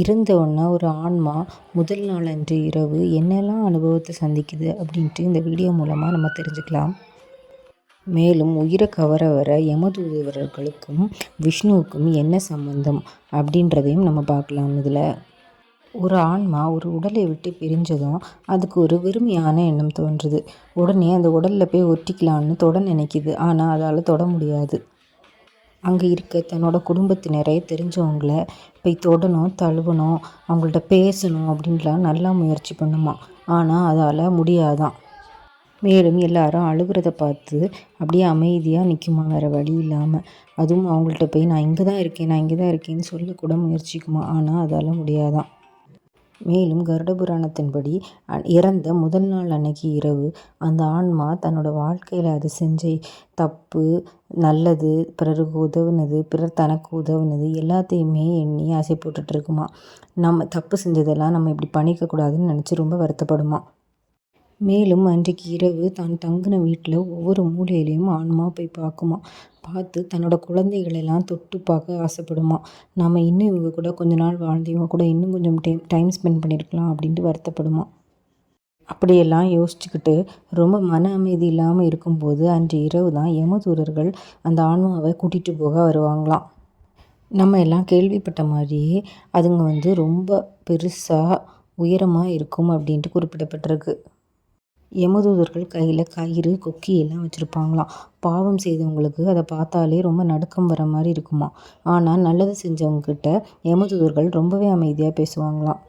இறந்தோடனே ஒரு ஆன்மா முதல் நாள் அன்று இரவு என்னெல்லாம் அனுபவத்தை சந்திக்குது? அப்படின்ட்டு இந்த வீடியோ மூலமாக நம்ம தெரிஞ்சுக்கலாம். மேலும் உயிரை கவர வர யமதூதுவர்களுக்கும் விஷ்ணுவுக்கும் என்ன சம்பந்தம் அப்படின்றதையும் நம்ம பார்க்கலாம் இதில். ஒரு ஆன்மா ஒரு உடலை விட்டு பிரிஞ்சதும் அதுக்கு ஒரு வெறுமையான எண்ணம் தோன்றுது. உடனே அந்த உடலில் போய் ஒட்டிக்கலான்னு தொட நினைக்கிது. ஆனால் அதால் தொட முடியாது. அங்கே இருக்க தன்னோட குடும்பத்தினரை தெரிஞ்சவங்கள போய் தொடணும் தழுவணும் அவங்கள்ட்ட பேசணும் அப்படின்லாம் நல்லா முயற்சி பண்ணுமா. ஆனால் அதால் முடியாதான். மேலும் எல்லாரும் அழுகிறத பார்த்து அப்படியே அமைதியாக நிற்குமா வேறு வழி இல்லாமல் அதுவும் அவங்கள்ட்ட போய் நான் இங்கே தான் இருக்கேன் நான் இங்கே தான் இருக்கேன்னு சொல்லக்கூட முயற்சிக்குமா? ஆனால் அதால் முடியாதான். மேலும் கருட புராணத்தின்படி இறந்த முதல் நாள் அன்னைக்கு இரவு அந்த ஆன்மா தன்னோட வாழ்க்கையில் அது செஞ்ச தப்பு நல்லது பிறருக்கு உதவுனது பிறர் தனக்கு உதவுனது எல்லாத்தையுமே எண்ணி ஆசை போட்டுட்ருக்குமா நம்ம தப்பு செஞ்சதெல்லாம் நம்ம இப்படி பண்ணிக்கக்கூடாதுன்னு நினச்சி ரொம்ப வருத்தப்படுமா. மேலும் அன்றைக்கு இரவு தான் தங்கின வீட்டில் ஒவ்வொரு மூலையிலையும் ஆன்மா போய் பார்க்குமா. பார்த்து தன்னோட குழந்தைகளெல்லாம் தொட்டு பார்க்க ஆசைப்படுமா? நாம் இன்னும் இவங்க கூட கொஞ்ச நாள் வாழ்ந்து இவங்க கூட இன்னும் கொஞ்சம் டைம் டைம் ஸ்பெண்ட் பண்ணியிருக்கலாம் அப்படின்ட்டு வருத்தப்படுமா? அப்படியெல்லாம் யோசிச்சுக்கிட்டு ரொம்ப மன அமைதி இல்லாமல் இருக்கும்போது அன்று இரவு தான் யமதூரர்கள் அந்த ஆன்மாவை கூட்டிகிட்டு போக வருவாங்களாம். நம்ம எல்லாம் கேள்விப்பட்ட மாதிரியே அதுங்க வந்து ரொம்ப பெருசாக உயரமாக இருக்கும் அப்படின்ட்டு குறிப்பிடப்பட்டிருக்கு. யமதூதர்கள் கையில் கயிறு கொக்கி எல்லாம் வச்சுருப்பாங்களாம். பாவம் செய்தவங்களுக்கு அதை பார்த்தாலே ரொம்ப நடுக்கம் வர மாதிரி இருக்குமா? ஆனால் நல்லது செஞ்சவங்கக்கிட்ட யமதூதர்கள் ரொம்பவே அமைதியாக பேசுவாங்களாம்.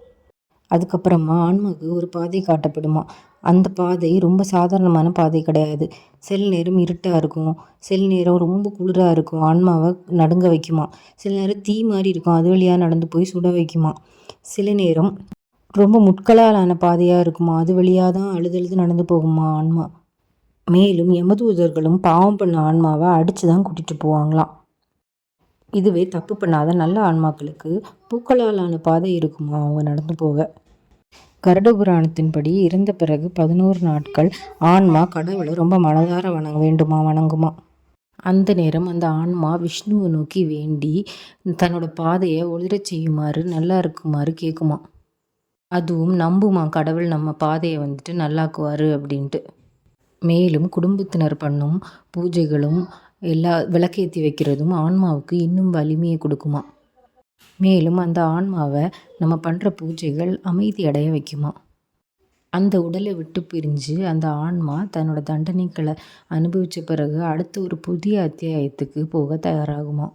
அதுக்கப்புறமா ஆன்மாவுக்கு ஒரு பாதை காட்டப்படுமா? அந்த பாதை ரொம்ப சாதாரணமான பாதை கிடையாது. சில நேரம் இருட்டாக இருக்கும். சில நேரம் ரொம்ப குளிராக இருக்கும். ஆன்மாவை நடுங்க வைக்குமா? சில நேரம் தீ மாதிரி இருக்கும். அது வழியாக நடந்து போய் சுட வைக்குமா? சில நேரம் ரொம்ப முட்களால் ஆன பாதையாக இருக்குமா? அது வழியாக தான் அழுதழுது நடந்து போகுமா ஆன்மா? மேலும் யமதூதர்களும் பாவம் பண்ண ஆன்மாவை அடித்து தான் கூட்டிகிட்டு போவாங்களாம். இதுவே தப்பு பண்ணாத நல்ல ஆன்மாக்களுக்கு பூக்களாலான பாதை இருக்குமா அவங்க நடந்து போக? கருட புராணத்தின்படி இறந்த பிறகு பதினோரு நாட்கள் ஆன்மா கடவுளை ரொம்ப மனதார வணங்க வேண்டுமா வணங்குமா? அந்த நேரம் அந்த ஆன்மா விஷ்ணுவை நோக்கி வேண்டி தன்னோட பாதையை ஒளிரச் செய்யுமாறு நல்லா இருக்குமாறு கேட்குமா அதுவும் நம்புமா கடவுள் நம்ம பாதையை வந்துட்டு நல்லாக்குவார் அப்படின்ட்டு. மேலும் குடும்பத்தினர் பண்ணும் பூஜைகளும் எல்லா விளக்கேற்றி வைக்கிறதும் ஆன்மாவுக்கு இன்னும் வலிமையை கொடுக்குமா? மேலும் அந்த ஆன்மாவை நம்ம பண்ணுற பூஜைகள் அமைதி அடைய வைக்குமா? அந்த உடலை விட்டு பிரிஞ்சு அந்த ஆன்மா தன்னோட தண்டனைகளை அனுபவித்த பிறகு அடுத்து ஒரு புதிய அத்தியாயத்துக்கு போக தயாராகுமா?